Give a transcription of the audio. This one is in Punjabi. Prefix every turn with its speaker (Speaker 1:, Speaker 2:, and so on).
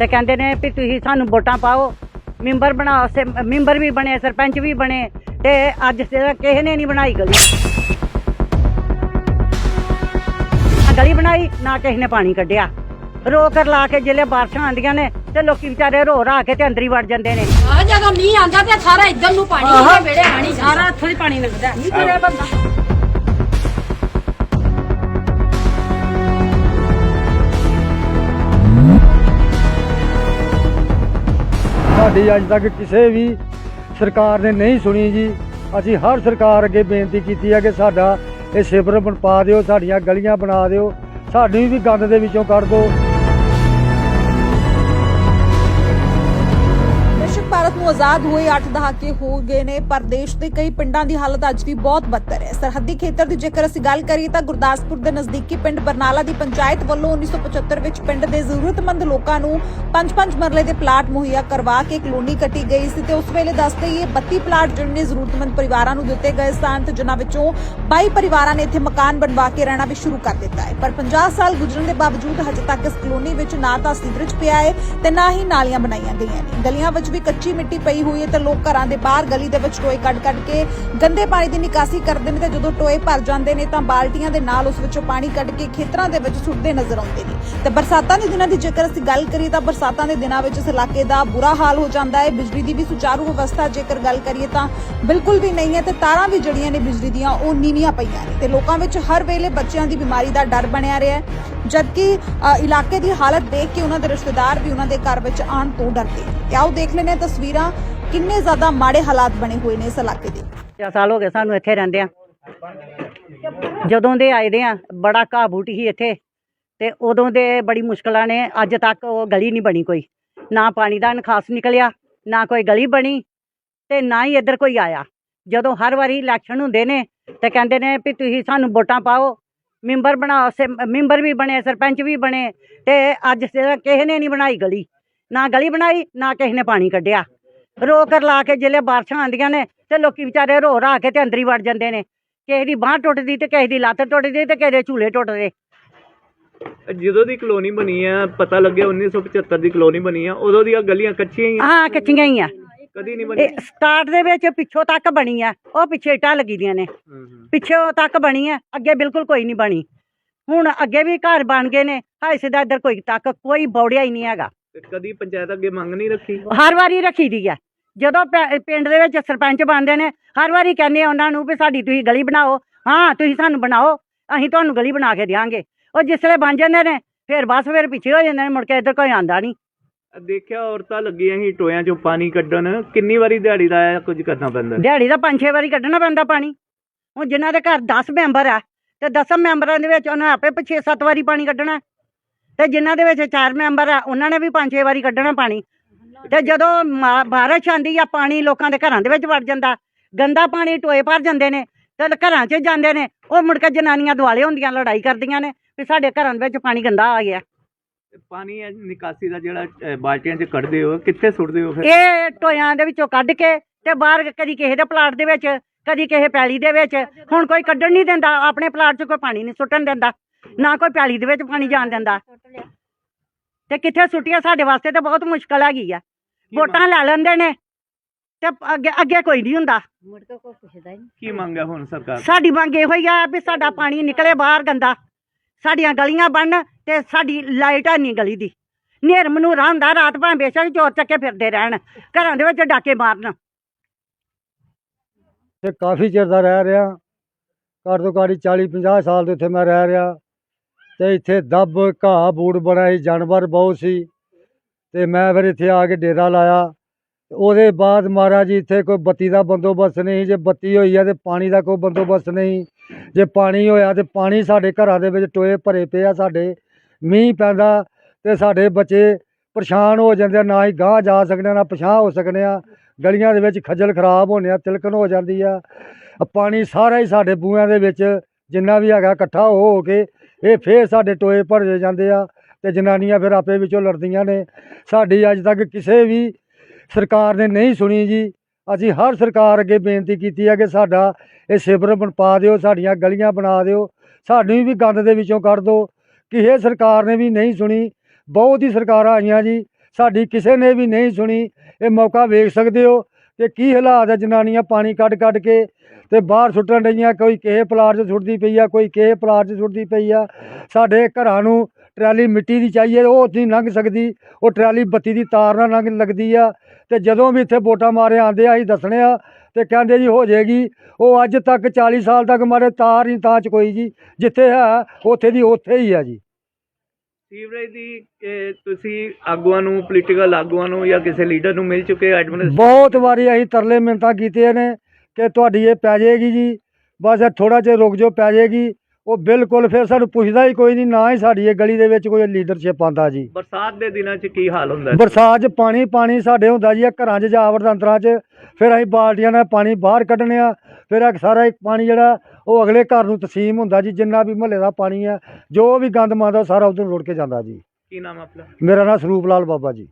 Speaker 1: ਤੇ ਕਹਿੰਦੇ ਨੇ ਵੀ ਤੁਸੀਂ ਸਾਨੂੰ ਵੋਟਾਂ ਪਾਓ। ਮੈਂਬਰ ਬਣਾਓ ਸੇ ਮੈਂਬਰ ਵੀ ਬਣੇ ਸਰਪੰਚ ਵੀ ਬਣੇ ਤੇ ਅੱਜ ਸਿਰ ਕਿਸੇ ਨੇ ਨਹੀਂ ਬਣਾਈ ਗਲੀ। ਨਾ ਗਲੀ ਬਣਾਈ ਨਾ ਕਿਸੇ ਨੇ ਪਾਣੀ ਕੱਢਿਆ। ਰੋ ਕਰ ਲਾ ਕੇ ਜਿਹੜੇ ਬਾਰਿਸ਼ਾਂ ਆਂਦੀਆਂ ਨੇ ਤੇ ਲੋਕੀ ਵਿਚਾਰੇ ਰੋ ਰਾ ਕੇ ਤੇ ਅੰਦਰ ਹੀ ਵੜ ਜਾਂਦੇ ਨੇ।
Speaker 2: ਆ ਜਦੋਂ ਮੀਂਹ ਆਂਦਾ ਤੇ ਸਾਰਾ ਇੱਧਰ ਨੂੰ ਪਾਣੀ ਵੇੜੇ ਆਣੀ ਸਾਰਾ ਇੱਥੋਂ ਦੀ ਪਾਣੀ ਲੰਘਦਾ ਨਹੀਂ ਕਰੇ ਬੰਦਾ।
Speaker 3: ਸਾਡੀ ਅੱਜ ਤੱਕ ਕਿਸੇ ਵੀ ਸਰਕਾਰ ਨੇ ਨਹੀਂ ਸੁਣੀ ਜੀ। ਅਸੀਂ ਹਰ ਸਰਕਾਰ ਅੱਗੇ ਬੇਨਤੀ ਕੀਤੀ ਹੈ ਕਿ ਸਾਡਾ ਇਹ ਸਿਵਰ ਬਣਾ ਦਿਓ, ਸਾਡੀਆਂ ਗਲੀਆਂ ਬਣਾ ਦਿਓ ਸਾਨੂੰ ਵੀ ਗੰਦ ਦੇ ਵਿੱਚੋਂ ਕੱਢ ਦਿਓ।
Speaker 4: ਆਜ਼ਾਦ ਹੋਏ 8 ਦਹਾਕੇ ਹੋ ਗਏ ਨੇ, ਪਰ ਦੇਸ਼ ਦੇ ਕਈ ਪਿੰਡਾਂ ਦੀ ਹਾਲਤ ਅੱਜ ਵੀ ਬਹੁਤ ਬੱਤਰ ਹੈ। ਸਰਹੱਦੀ ਖੇਤਰ ਦੀ ਜੇਕਰ ਅਸੀਂ ਗੱਲ ਕਰੀਏ ਤਾਂ ਗੁਰਦਾਸਪੁਰ ਦੇ ਨਜ਼ਦੀਕੀ ਪਿੰਡ ਬਰਨਾਲਾ ਦੀ ਪੰਚਾਇਤ ਵੱਲੋਂ 1975 ਵਿੱਚ ਪਿੰਡ ਦੇ ਜ਼ਰੂਰਤਮੰਦ ਲੋਕਾਂ ਨੂੰ 5-5 ਮਰਲੇ ਦੇ ਪਲਾਟ ਮੁਹੱਈਆ ਕਰਵਾ ਕੇ ਕਲੋਨੀ ਕੱਟੀ ਗਈ ਸੀ ਤੇ ਉਸ ਵੇਲੇ ਦੱਸਦੇ ਇਹ 32 ਪਲਾਟ ਜਿਹੜੇ ਨੇ ਜ਼ਰੂਰਤਮੰਦ ਪਰਿਵਾਰਾਂ ਨੂੰ ਦਿੱਤੇ ਗਏ ਸਨ ਤੇ ਜਿਨ੍ਹਾਂ ਵਿੱਚੋਂ 22 ਪਰਿਵਾਰਾਂ ਨੇ ਇੱਥੇ ਮਕਾਨ ਬਣਵਾ ਕੇ ਰਹਿਣਾ ਵੀ ਸ਼ੁਰੂ ਕਰ ਦਿੱਤਾ ਹੈ। ਪਰ 50 ਸਾਲ ਗੁਜ਼ਰਨ ਦੇ ਬਾਵਜੂਦ ਹਜੇ ਤੱਕ ਇਸ ਕਲੋਨੀ ਵਿੱਚ ਨਾ ਤਾਂ ਸੀਵਰੇਜ ਪਿਆ ਹੈ ਤੇ ਨਾ ਹੀ ਨਾਲੀਆਂ ਬਣਾਈਆਂ ਗਈਆਂ ਨੇ। ਗਲੀਆਂ ਵਿੱਚ ਵੀ ਕੱਚੀ ਮਿੱਟੀ ਪਈ ਹੋਈ ਹੈ ਤੇ ਲੋਕ ਘਰਾਂ ਦੇ ਬਾਹਰ ਗਲੀ ਦੇ ਵਿੱਚ ਟੋਏ ਕੱਢ-ਕੱਢ ਕੇ ਗੰਦੇ ਪਾਣੀ ਦੀ ਨਿਕਾਸੀ ਕਰਦੇ ਨੇ ਤੇ ਜਦੋਂ ਟੋਏ ਭਰ ਜਾਂਦੇ ਨੇ ਤਾਂ ਬਾਲਟੀਆਂ ਦੇ ਨਾਲ ਉਸ ਵਿੱਚੋਂ ਪਾਣੀ ਕੱਢ ਕੇ ਖੇਤਰਾਂ ਦੇ ਵਿੱਚ ਸੁੱਟਦੇ ਨਜ਼ਰ ਆਉਂਦੇ ਨੇ। ਤੇ ਬਰਸਾਤਾਂ ਦੇ ਦਿਨਾਂ ਦੀ ਜੇਕਰ ਅਸੀਂ ਗੱਲ ਕਰੀਏ ਤਾਂ ਬਰਸਾਤਾਂ ਦੇ ਦਿਨਾਂ ਵਿੱਚ ਇਸ ਇਲਾਕੇ ਦਾ ਬੁਰਾ ਹਾਲ ਹੋ ਜਾਂਦਾ ਹੈ। ਬਿਜਲੀ ਦੀ ਵੀ ਸੁਚਾਰੂ ਵਿਵਸਥਾ ਜੇਕਰ ਗੱਲ ਕਰੀਏ ਤਾਂ ਬਿਲਕੁਲ ਵੀ ਨਹੀਂ ਹੈ ਤੇ ਤਾਰਾਂ ਵੀ ਜੜੀਆਂ ਨੇ ਬਿਜਲੀ ਦੀਆਂ ਉਹ ਨੀਵੀਆਂ ਪਈਆਂ ਨੇ ਤੇ ਲੋਕਾਂ ਵਿੱਚ ਹਰ ਵੇਲੇ ਬੱਚਿਆਂ ਦੀ ਬਿਮਾਰੀ ਦਾ ਡਰ ਬਣਿਆ ਰਿਹਾ ਹੈ। ਜਦਕਿ ਇਲਾਕੇ ਦੀ ਹਾਲਤ ਦੇਖ ਕੇ ਉਹਨਾਂ ਦੇ ਰਿਸ਼ਤੇਦਾਰ ਵੀ ਉਹਨਾਂ ਦੇ ਘਰ ਵਿੱਚ ਆਉਣ ਤੋਂ ਡਰਦੇ। ਤੇ ਆਓ ਦੇਖ ਲੈਂਦੇ ਤਸਵੀਰਾਂ ਕਿੰਨੇ ਜ਼ਿਆਦਾ ਮਾੜੇ ਹਾਲਾਤ ਬਣੇ ਹੋਏ ਨੇ ਇਸ ਇਲਾਕੇ ਦੇ।
Speaker 1: ਚਾਰ ਸਾਲ ਹੋ ਗਏ ਸਾਨੂੰ ਇੱਥੇ ਰਹਿੰਦੇ ਆ। ਜਦੋਂ ਦੇ ਆਏ ਦੇ ਆ, ਬੜਾ ਘਾਹ ਬੂਟੀ ਸੀ ਇੱਥੇ। ਤੇ ਉਦੋਂ ਦੇ ਬੜੀ ਮੁਸ਼ਕਲਾਂ ਨੇ, ਅੱਜ ਤੱਕ ਉਹ ਗਲੀ ਨਹੀਂ ਬਣੀ ਕੋਈ। ਨਾ ਪਾਣੀ ਦਾ ਨਖਾਸ ਨਿਕਲਿਆ, ਨਾ ਕੋਈ ਗਲੀ ਬਣੀ ਤੇ ਨਾ ਹੀ ਇੱਧਰ ਕੋਈ ਆਇਆ। ਜਦੋਂ ਹਰ ਵਾਰੀ ਇਲੈਕਸ਼ਨ ਹੁੰਦੇ ਨੇ ਤੇ ਕਹਿੰਦੇ ਨੇ ਵੀ ਤੁਸੀਂ ਸਾਨੂੰ ਵੋਟਾਂ ਪਾਓ ਮੈਂਬਰ ਬਣਾਓ ਸੇ ਮੈਂਬਰ ਵੀ ਬਣੇ ਸਰਪੰਚ ਵੀ ਬਣੇ ਤੇ ਅੱਜ ਸਿਰ ਕਿਸੇ ਨੇ ਨਹੀਂ ਬਣਾਈ ਗਲੀ। ਨਾ ਗਲੀ ਬਣਾਈ ਨਾ ਕਿਸੇ ਨੇ ਪਾਣੀ ਕੱਢਿਆ। ਰੋ ਕਰ ਲਾ ਕੇ ਜਿਹੜੇ ਬਾਰਿਸ਼ਾਂ ਆਂਦੀਆਂ ਨੇ ਤੇ ਲੋਕੀ ਵਿਚਾਰੇ ਰੋ ਰਾ ਕੇ ਤੇ ਅੰਦਰ ਹੀ ਵੜ ਜਾਂਦੇ ਨੇ। ਕਿਸੇ ਦੀ ਬਾਂਹ ਟੁੱਟਦੀ ਤੇ ਕਿਸੇ ਦੀ ਲੱਤ ਟੁੱਟਦੀ ਤੇ ਕਿਸੇ ਦੇ ਝੂਲੇ ਟੁੱਟਦੇ।
Speaker 5: ਜਦੋਂ ਦੀ ਕਲੋਨੀ ਬਣੀ ਆ ਪਤਾ ਲੱਗਿਆ 1975 ਦੀ ਕਲੋਨੀ ਬਣੀ ਆ ਉਦੋਂ ਦੀਆਂ ਗਲੀਆਂ ਕੱਚੀਆਂ ਹੀ ਆ।
Speaker 1: ਹਾਂ ਕੱਚੀਆਂ ਹੀ ਆ।
Speaker 5: ਕਦੀ ਨਹੀਂ ਬਣੀ।
Speaker 1: ਇਹ ਸਟਾਰਟ ਦੇ ਵਿੱਚ ਪਿੱਛੋਂ ਤੱਕ ਬਣੀ ਆ। ਉਹ ਪਿੱਛੇ ਇੱਟਾਂ ਲੱਗੀ ਦੀਆਂ ਨੇ।
Speaker 5: ਹੂੰ, ਹੂੰ।
Speaker 1: ਪਿੱਛੋਂ ਤੱਕ ਬਣੀ ਆ। ਅੱਗੇ ਬਿਲਕੁਲ ਕੋਈ ਨਹੀਂ ਬਣੀ। ਹੁਣ ਅੱਗੇ ਵੀ ਘਰ ਬਣ ਗਏ ਨੇ। ਹਾਏ ਸਿੱਧਾ ਇੱਧਰ ਕੋਈ ਤੱਕ ਕੋਈ ਬੌੜਿਆ ਹੀ ਨਹੀਂ ਹੈਗਾ।
Speaker 5: ਤੇ ਕਦੀ ਪੰਚਾਇਤ ਅੱਗੇ ਮੰਗ ਨਹੀਂ ਰੱਖੀ?
Speaker 1: ਹਰ ਵਾਰੀ ਰੱਖੀ ਦੀ ਆ। ਜਦੋਂ ਪੈ- ਪਿੰਡ ਦੇ ਵਿੱਚ ਸਰਪੰਚ ਬਣਦੇ ਨੇ ਹਰ ਵਾਰੀ ਕਹਿੰਦੇ ਆ ਉਹਨਾਂ ਨੂੰ ਵੀ ਸਾਡੀ ਤੁਸੀਂ ਗਲੀ ਬਣਾਓ। ਹਾਂ ਤੁਸੀਂ ਸਾਨੂੰ ਬਣਾਓ। ਅਸੀਂ ਤੁਹਾਨੂੰ ਗਲੀ ਬਣਾ ਕੇ ਦਿਆਂਗੇ। ਉਹ ਜਿਸ ਵੇਲੇ ਬਣ ਜਾਂਦੇ ਨੇ ਫਿਰ ਬਸ ਫਿਰ ਪਿੱਛੇ ਹੋ ਜਾਂਦੇ ਨੇ। ਮੁੜ ਕੇ ਇੱਧਰ ਕੋਈ ਆਂਦਾ ਨਹੀਂ
Speaker 5: ਦੇਖਿਆ ਔਰਤਾਂ ਲੱਗੀਆਂ ਸੀ ਟੋਇਆਂ ਚੋਂ ਪਾਣੀ ਕੱਢਣ। ਕਿੰਨੀ ਵਾਰੀ ਦਿਹਾੜੀ ਦਾ ਕੁਝ ਕਰਨਾ ਪੈਂਦਾ?
Speaker 1: ਦਿਹਾੜੀ ਦਾ ਪੰਜ ਛੇ ਵਾਰੀ ਕੱਢਣਾ ਪੈਂਦਾ ਪਾਣੀ। ਹੁਣ ਜਿਨ੍ਹਾਂ ਦੇ ਘਰ 10 ਮੈਂਬਰ ਆ, ਤੇ 10 ਮੈਂਬਰਾਂ ਦੇ ਵਿੱਚ ਉਹਨਾਂ ਆਪੇ 6-7 ਵਾਰੀ ਪਾਣੀ ਕੱਢਣਾ। ਤੇ ਜਿਨ੍ਹਾਂ ਦੇ ਵਿੱਚ 4 ਮੈਂਬਰ ਆ, ਉਹਨਾਂ ਨੇ ਵੀ 5-6 ਵਾਰੀ ਕੱਢਣਾ ਪਾਣੀ। ਤੇ ਜਦੋਂ ਮਾ- ਬਾਰਿਸ਼ ਆਂਦੀ ਆ, ਪਾਣੀ ਲੋਕਾਂ ਦੇ ਘਰਾਂ ਦੇ ਵਿੱਚ ਵੜ ਜਾਂਦਾ। ਗੰਦਾ ਪਾਣੀ ਟੋਏ ਭਰ ਜਾਂਦੇ ਨੇ, ਤੇ ਘਰਾਂ 'ਚ ਜਾਂਦੇ ਨੇ। ਉਹ ਮੁੜ ਕੇ ਜਨਾਨੀਆਂ ਦੁਆਲੇ ਹੁੰਦੀਆਂ, ਲੜਾਈ ਕਰਦੀਆਂ ਨੇ, ਵੀ ਸਾਡੇ ਘਰਾਂ ਦੇ ਵਿੱਚ ਪਾਣੀ ਗੰਦਾ ਆ ਗਿਆ।
Speaker 5: ਪਾਣੀ ਨਿਕਾਸੀ ਦਾ ਜਿਹੜਾ ਬਾਲਟੀਆਂ 'ਚ ਕੱਢਦੇ ਹੋ ਕਿੱਥੇ ਸੁੱਟਦੇ ਹੋ ਫਿਰ?
Speaker 1: ਇਹ ਟੋਇਆਂ ਦੇ ਵਿੱਚੋਂ ਕੱਢ ਕੇ ਤੇ ਬਾਹਰ ਕਦੀ ਕਿਸੇ ਦੇ ਪਲਾਟ ਦੇ ਵਿੱਚ ਕਦੀ ਕਿਸੇ ਪੈਲੀ ਦੇ ਵਿੱਚ ਹੁਣ ਕੋਈ ਕੱਢਣ ਨਹੀਂ ਦਿੰਦਾ ਆਪਣੇ ਪਲਾਟ 'ਚ ਕੋਈ ਪਾਣੀ ਨਹੀਂ ਸੁੱਟਣ ਦਿੰਦਾ ਨਾ ਕੋਈ ਪੈਲੀ ਦੇ ਵਿੱਚ ਪਾਣੀ ਜਾਣ ਦਿੰਦਾ। ਤੇ ਕਿੱਥੇ ਸੁੱਟੀਆਂ ਸਾਡੇ ਵਾਸਤੇ ਤੇ ਬਹੁਤ ਮੁਸ਼ਕਲ ਹੈਗੀ ਆ। ਵੋਟਾਂ ਲੈ ਲੈਂਦੇ ਨੇ ਤੇ ਅੱਗੇ ਅੱਗੇ ਕੋਈ ਨਹੀਂ ਹੁੰਦਾ।
Speaker 5: ਕੀ ਮੰਗਿਆ ਹੁਣ ਸਰਕਾਰ
Speaker 1: ਸਾਡੀ ਮੰਗ ਇਹੋ ਹੀ ਆ ਵੀ ਸਾਡਾ ਪਾਣੀ ਨਿਕਲੇ ਬਾਹਰ ਗੰਦਾ। ਸਾਡੀਆਂ ਗਲੀਆਂ ਬਣਨ ਤੇ ਸਾਡੀ ਲਾਈਟ ਹੈ ਨਹੀਂ ਗਲੀ ਦੀ। ਨੇਰ ਮਨੂਰਾ ਹੁੰਦਾ ਰਾਤ ਭਾਵੇਂ ਬੇਸ਼ੱਕ ਚੋਰ ਚੱਕੇ ਫਿਰਦੇ ਰਹਿਣ, ਘਰਾਂ ਦੇ ਵਿੱਚ ਡਾਕੇ ਮਾਰਨ।
Speaker 3: ਤੇ ਕਾਫੀ ਚਿਰ ਦਾ ਰਹਿ ਰਿਹਾ ਘੱਟ ਤੋਂ ਘੱਟ 40 50 ਸਾਲ ਦੇ ਇੱਥੇ ਮੈਂ ਰਹਿ ਰਿਹਾ। ਤੇ ਇੱਥੇ ਦੱਬ, ਘਾਹ, ਬੂੜ ਬਣਾਈ, ਜਾਨਵਰ ਬਹੁਤ ਸੀ। ਤੇ ਮੈਂ ਫਿਰ ਇੱਥੇ ਆ ਕੇ ਡੇਰਾ ਲਾਇਆ। ਉਹਦੇ ਬਾਅਦ ਮਹਾਰਾਜ ਇੱਥੇ ਕੋਈ ਬੱਤੀ ਦਾ ਬੰਦੋਬਸਤ ਨਹੀਂ, ਜੇ ਬੱਤੀ ਹੋਈ ਆ ਤੇ ਪਾਣੀ ਦਾ ਕੋਈ ਬੰਦੋਬਸਤ ਨਹੀਂ। ਜੇ ਪਾਣੀ ਹੋਇਆ ਤੇ ਪਾਣੀ ਸਾਡੇ ਘਰਾਂ ਦੇ ਵਿੱਚ ਟੋਏ ਭਰੇ ਪਏ ਆ ਸਾਡੇ। ਮੀਂਹ ਪੈਂਦਾ ਤੇ ਸਾਡੇ ਬੱਚੇ ਪਰੇਸ਼ਾਨ ਹੋ ਜਾਂਦੇ ਆ, ਨਾ ਹੀ ਗਾਂਹ ਜਾ ਸਕਦੇ ਆ, ਨਾ ਪਛਾਂ ਹੋ ਸਕਦੇ ਆ। ਗਲੀਆਂ ਦੇ ਵਿੱਚ ਖੱਜਲ ਖਰਾਬ ਹੋਣੇ ਆ ਤਿਲਕਣ ਹੋ ਜਾਂਦੀ ਆ। ਪਾਣੀ ਸਾਰਾ ਹੀ ਸਾਡੇ ਬੂਹਿਆਂ ਦੇ ਵਿੱਚ, ਜਿੰਨਾ ਵੀ ਹੈਗਾ ਇਕੱਠਾ ਹੋ ਕੇ, ਇਹ ਫੇਰ ਸਾਡੇ ਟੋਏ ਭਰੇ ਜਾਂਦੇ ਆ ਤੇ ਜਨਾਨੀਆਂ ਫਿਰ ਆਪੇ ਵਿੱਚੋਂ ਲੜਦੀਆਂ ਨੇ। ਸਾਡੀ ਅੱਜ ਤੱਕ ਕਿਸੇ ਵੀ ਸਰਕਾਰ ਨੇ ਨਹੀਂ ਸੁਣੀ ਜੀ। ਅਸੀਂ ਹਰ ਸਰਕਾਰ ਅੱਗੇ ਬੇਨਤੀ ਕੀਤੀ ਹੈ ਕਿ ਸਾਡਾ ਇਹ ਸਿਵਰ ਬਣਾ ਦਿਓ, ਸਾਡੀਆਂ ਗਲੀਆਂ ਬਣਾ ਦਿਓ ਸਾਨੂੰ ਵੀ ਗੰਦ ਦੇ ਵਿੱਚੋਂ ਕੱਢ ਦਿਓ ਕਿਸੇ ਸਰਕਾਰ ਨੇ ਵੀ ਨਹੀਂ ਸੁਣੀ, ਬਹੁਤ ਹੀ ਸਰਕਾਰਾਂ ਆਈਆਂ ਜੀ। ਸਾਡੀ ਕਿਸੇ ਨੇ ਵੀ ਨਹੀਂ ਸੁਣੀ। ਇਹ ਮੌਕਾ ਵੇਖ ਸਕਦੇ ਹੋ ਕਿ ਕੀ ਹਾਲਾਤ ਹੈ ਜਨਾਨੀਆਂ ਪਾਣੀ ਕੱਢ ਕੱਢ ਕੇ ਤੇ ਬਾਹਰ ਸੁੱਟਣ ਰਹੀਆਂ ਕੋਈ ਕਿਸੇ ਪਲਾਟ 'ਚ ਸੁੱਟਦੀ ਪਈ ਆ ਕੋਈ ਕਿਸੇ ਪਲਾਟ 'ਚ ਸੁੱਟਦੀ ਪਈ ਆ। ਸਾਡੇ ਘਰਾਂ ਨੂੰ ਟਰਾਲੀ ਮਿੱਟੀ ਦੀ ਚਾਹੀਏ ਉਹ ਨਹੀਂ ਲੰਘ ਸਕਦੀ। ਉਹ ਟਰਾਲੀ ਬੱਤੀ ਦੀ ਤਾਰ ਨਾਲ ਲੰਘ ਲੱਗਦੀ ਆ। ਤੇ ਜਦੋਂ ਵੀ ਇੱਥੇ ਵੋਟਾਂ ਮਾਰੇ ਆਉਂਦੇ ਆ ਅਸੀਂ ਦੱਸਣੇ ਆ ਤੇ ਕਹਿੰਦੇ ਜੀ ਹੋ ਜਾਏਗੀ। ਉਹ ਅੱਜ ਤੱਕ 40 ਸਾਲ ਤੱਕ ਮਾਰੇ ਤਾਰ ਹੀ ਤਾਂ ਚ ਕੋਈ ਜੀ। ਜਿੱਥੇ ਹੈ ਉੱਥੇ ਦੀ ਉੱਥੇ ਹੀ ਆ ਜੀ।
Speaker 5: ਸੀਵਰੇਜ ਦੀ ਤੁਸੀਂ ਆਗੂਆਂ ਨੂੰ ਪੋਲੀਟੀਕਲ ਆਗੂਆਂ ਨੂੰ ਜਾਂ ਕਿਸੇ ਲੀਡਰ ਨੂੰ ਮਿਲ ਚੁੱਕੇ ਐਡਮਿਨਿਸਟ੍ਰੇਸ਼ਨ
Speaker 3: ਬਹੁਤ ਵਾਰੀ ਅਸੀਂ ਤਰਲੇ ਮਿੰਤਾਂ ਕੀਤੀਆਂ ਨੇ। ਕਿ ਤੁਹਾਡੀ ਇਹ ਪੈ ਜਾਏਗੀ ਜੀ। ਬਸ ਥੋੜਾ ਜਿਹਾ ਰੁਕ ਜਾਓ ਪੈ ਜਾਏਗੀ। ਉਹ ਬਿਲਕੁਲ ਫਿਰ ਸਾਨੂੰ ਪੁੱਛਦਾ ਹੀ ਕੋਈ ਨਹੀਂ ਨਾ ਹੀ ਸਾਡੀ ਇਹ ਗਲੀ ਦੇ ਵਿੱਚ ਕੋਈ ਲੀਡਰਸ਼ਿਪ ਆਂਦਾ ਜੀ।
Speaker 5: ਬਰਸਾਤ ਦੇ ਦਿਨਾਂ 'ਚ ਕੀ ਹਾਲ ਹੁੰਦਾ?
Speaker 3: ਬਰਸਾਤ 'ਚ ਪਾਣੀ ਪਾਣੀ ਸਾਡੇ ਹੁੰਦਾ ਜੀ ਇਹ ਘਰਾਂ 'ਚ ਜਾਵੜ ਅੰਦਰਾਂ 'ਚ। ਫਿਰ ਅਸੀਂ ਬਾਲਟੀਆਂ ਨਾਲ ਪਾਣੀ ਬਾਹਰ ਕੱਢਣੇ ਆ। ਫਿਰ ਇਹ ਸਾਰਾ ਇਹ ਪਾਣੀ ਜਿਹੜਾ ਉਹ ਅਗਲੇ ਘਰ ਨੂੰ ਤਸੀਮ ਹੁੰਦਾ ਜੀ ਜਿੰਨਾ ਵੀ ਮਹੱਲੇ ਦਾ ਪਾਣੀ ਹੈ ਜੋ ਵੀ ਗੰਦ ਮੰਦ ਸਾਰਾ ਉਧਰ ਰੁੜ ਕੇ ਜਾਂਦਾ ਜੀ।
Speaker 5: ਕੀ ਨਾਮ ਆਪਣਾ?
Speaker 3: ਮੇਰਾ ਨਾਮ ਸਰੂਪ ਲਾਲ ਬਾਬਾ ਜੀ।